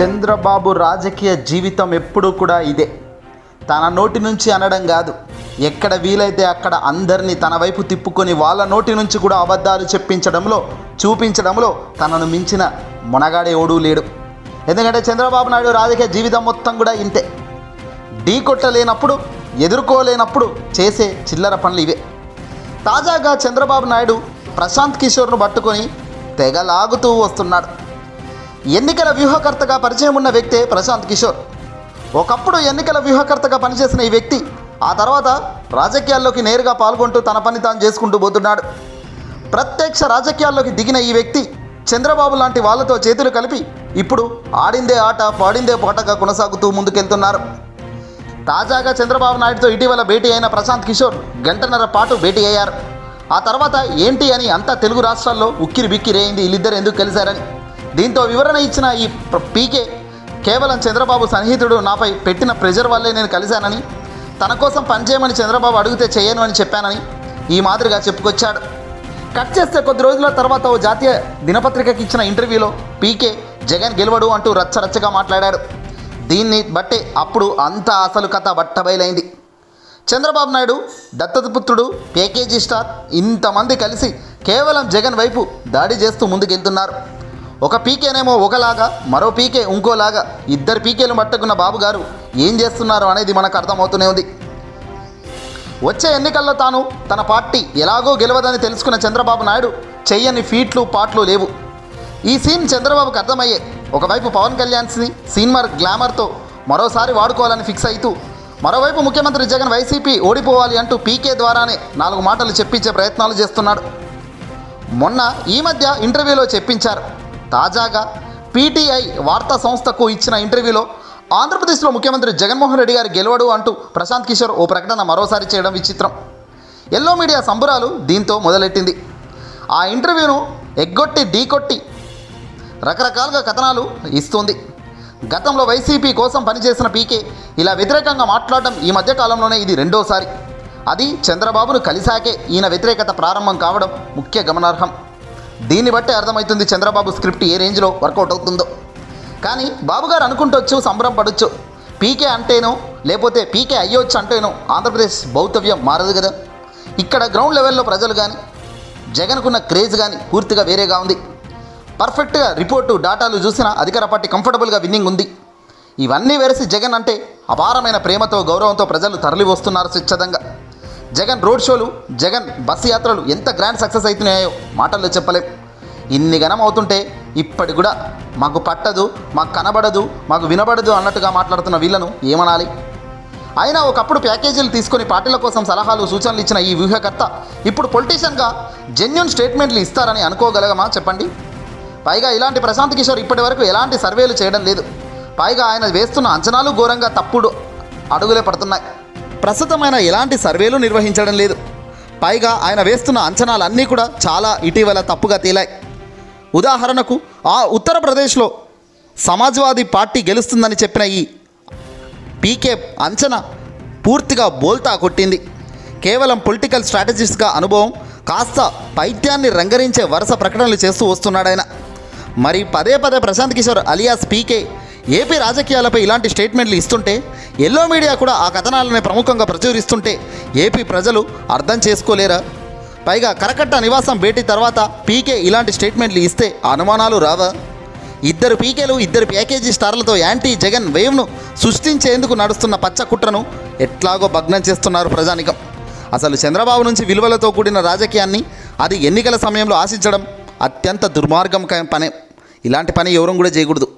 చంద్రబాబు రాజకీయ జీవితం ఎప్పుడూ కూడా ఇదే. తన నోటి నుంచి అనడం కాదు. ఎక్కడ వీలైతే అక్కడ అందరినీ తన వైపు తిప్పుకొని వాళ్ళ నోటి నుంచి కూడా అబద్ధాలు చెప్పించడంలో చూపించడంలో తనను మించిన మునగాడే ఓడు లేడు. ఎందుకంటే చంద్రబాబు నాయుడు రాజకీయ జీవితం మొత్తం కూడా ఇంతే. ఢీ కొట్టలేనప్పుడు ఎదుర్కోలేనప్పుడు చేసే చిల్లర పనులు ఇవే. తాజాగా చంద్రబాబు నాయుడు ప్రశాంత్ కిషోర్ను పట్టుకొని తెగలాగుతూ వస్తున్నాడు. ఎన్నికల వ్యూహకర్తగా పరిచయం ఉన్న వ్యక్తే ప్రశాంత్ కిషోర్. ఒకప్పుడు ఎన్నికల వ్యూహకర్తగా పనిచేసిన ఈ వ్యక్తి ఆ తర్వాత రాజకీయాల్లోకి నేరుగా పాల్గొంటూ తన పని తాను చేసుకుంటూ పోతున్నాడు. ప్రత్యక్ష రాజకీయాల్లోకి దిగిన ఈ వ్యక్తి చంద్రబాబు లాంటి వాళ్ళతో చేతులు కలిపి ఇప్పుడు ఆడిందే ఆట పాడిందే పాటగా కొనసాగుతూ ముందుకెళ్తున్నారు. తాజాగా చంద్రబాబు నాయుడుతో ఇటీవల భేటీ అయిన ప్రశాంత్ కిషోర్ గంటన్నర పాటు భేటీ అయ్యారు. ఆ తర్వాత ఏంటి అని అంతా తెలుగు రాష్ట్రాల్లో ఉక్కిరి బిక్కిరేయింది వీళ్ళిద్దరు ఎందుకు కలిశారని దీంతో వివరణ ఇచ్చిన ఈ పీకే కేవలం చంద్రబాబు సన్నిహితుడు నాపై పెట్టిన ప్రెజర్ వల్లే నేను కలిశానని తన కోసం పనిచేయమని చంద్రబాబు అడిగితే చేయను అని చెప్పానని ఈ మాదిరిగా చెప్పుకొచ్చాడు. కట్ చేస్తే కొద్ది రోజుల తర్వాత ఓ జాతీయ దినపత్రికకి ఇచ్చిన ఇంటర్వ్యూలో పీకే జగన్ గెలవడు అంటూ రచ్చరచ్చగా మాట్లాడాడు. దీన్ని బట్టే అప్పుడు అంతా అసలు కథ బట్టబయలైంది. చంద్రబాబు నాయుడు దత్తపుత్రుడు కేకేజీ స్టార్ ఇంతమంది కలిసి కేవలం జగన్ వైపు దాడి చేస్తూ ముందుకెళ్తున్నారు. ఒక పీకేనేమో ఒకలాగా మరో పీకే ఇంకోలాగా. ఇద్దరు పీకేలు పట్టుకున్న బాబు గారు ఏం చేస్తున్నారు అనేది మనకు అర్థమవుతూనే ఉంది. వచ్చే ఎన్నికల్లో తాను తన పార్టీ ఎలాగో గెలవదని తెలుసుకున్న చంద్రబాబు నాయుడు చెయ్యని ఫీట్లు పాట్లు లేవు. ఈ సీన్ చంద్రబాబుకు అర్థమయ్యే ఒకవైపు పవన్ కళ్యాణ్ని సీన్మర్ గ్లామర్తో మరోసారి వాడుకోవాలని ఫిక్స్ అవుతూ మరోవైపు ముఖ్యమంత్రి జగన్ వైసీపీ ఓడిపోవాలి అంటూ పీకే ద్వారానే నాలుగు మాటలు చెప్పించే ప్రయత్నాలు చేస్తున్నాడు. మొన్న ఈ మధ్య ఇంటర్వ్యూలో చెప్పించారు. తాజాగా పీటీఐ వార్తా సంస్థకు ఇచ్చిన ఇంటర్వ్యూలో ఆంధ్రప్రదేశ్లో ముఖ్యమంత్రి జగన్మోహన్ రెడ్డి గారు గెలవడు అంటూ ప్రశాంత్ కిషోర్ ఓ ప్రకటన మరోసారి చేయడం విచిత్రం. ఎల్లో మీడియా సంబురాలు దీంతో మొదలెట్టింది. ఆ ఇంటర్వ్యూను ఎగ్గొట్టి ఢీకొట్టి రకరకాలుగా కథనాలు ఇస్తుంది. గతంలో వైసీపీ కోసం పనిచేసిన పీకే ఇలా వ్యతిరేకంగా మాట్లాడడం ఈ మధ్య కాలంలోనే ఇది రెండోసారి. అది చంద్రబాబును కలిశాకే ఈయన వ్యతిరేకత ప్రారంభం కావడం ముఖ్య గమనార్హం. దీన్ని బట్టే అర్థమవుతుంది చంద్రబాబు స్క్రిప్ట్ ఏ రేంజ్లో వర్కౌట్ అవుతుందో. కానీ బాబుగారు అనుకుంటొచ్చు సంబరం పడొచ్చు. పీకే అంటేనో లేకపోతే పీకే అయ్యొచ్చు అంటేనో ఆంధ్రప్రదేశ్ భౌతవ్యం మారదు కదా. ఇక్కడ గ్రౌండ్ లెవెల్లో ప్రజలు కానీ జగన్కున్న క్రేజ్ కానీ పూర్తిగా వేరేగా ఉంది. పర్ఫెక్ట్గా రిపోర్టు డాటాలు చూసినా అధికార పార్టీ కంఫర్టబుల్గా విన్నింగ్ ఉంది. ఇవన్నీ వెరసి జగన్ అంటే అపారమైన ప్రేమతో గౌరవంతో ప్రజలు తరలి వస్తున్నారు స్వచ్ఛందంగా. జగన్ రోడ్ షోలు జగన్ బస్సు యాత్రలు ఎంత గ్రాండ్ సక్సెస్ అవుతున్నాయో మాటల్లో చెప్పలేం. ఇన్ని గణం అవుతుంటే ఇప్పటి కూడా మాకు పట్టదు మాకు కనబడదు మాకు వినబడదు అన్నట్టుగా మాట్లాడుతున్న వీళ్ళను ఏమనాలి? అయినా ఒకప్పుడు ప్యాకేజీలు తీసుకొని పార్టీల కోసం సలహాలు సూచనలు ఇచ్చిన ఈ వ్యూహకర్త ఇప్పుడు పొలిటీషియన్గా జెన్యున్ స్టేట్మెంట్లు ఇస్తారని అనుకోగలగమా చెప్పండి? పైగా ఇలాంటి ప్రశాంత్ కిషోర్ ఇప్పటి వరకు ఎలాంటి సర్వేలు చేయడం లేదు. పైగా ఆయన వేస్తున్న అంచనాలు ఘోరంగా తప్పుడు అడుగులే పడుతున్నాయి. ప్రస్తుతం ఆయన ఎలాంటి సర్వేలు నిర్వహించడం లేదు. పైగా ఆయన వేస్తున్న అంచనాలన్నీ కూడా చాలా ఇటీవల తప్పుగా తేలాయి. ఉదాహరణకు ఆ ఉత్తరప్రదేశ్లో సమాజ్వాదీ పార్టీ గెలుస్తుందని చెప్పిన ఈ పీకే అంచనా పూర్తిగా బోల్తా కొట్టింది. కేవలం పొలిటికల్ స్ట్రాటజిస్ట్గా అనుభవం కాస్త పైత్యాన్ని రంగరించే వరుస ప్రకటనలు చేస్తూ వస్తున్నాడాయన. మరి పదే పదే Prashant Kishor alias PK AP రాజకీయాలపై ఇలాంటి స్టేట్మెంట్లు ఇస్తుంటే ఎల్లో మీడియా కూడా ఆ కథనాలనే ప్రముఖంగా ప్రచురిస్తుంటే ఏపీ ప్రజలు అర్థం చేసుకోలేరా? పైగా కరకట్ట నివాసం భేటీ తర్వాత పీకే ఇలాంటి స్టేట్మెంట్లు ఇస్తే అనుమానాలు రావా? ఇద్దరు పీకేలు ఇద్దరు ప్యాకేజీ స్టార్లతో యాంటీ జగన్ వేవ్ను సృష్టించేందుకు నడుస్తున్న పచ్చ కుట్రను ఎట్లాగో భగ్నం చేస్తున్నారు ప్రజానికం. అసలు చంద్రబాబు నుంచి విలువలతో కూడిన రాజకీయాన్ని అది ఎన్నికల సమయంలో ఆశించడం అత్యంత దుర్మార్గం పనే. ఇలాంటి పని ఎవరూ కూడా చేయకూడదు.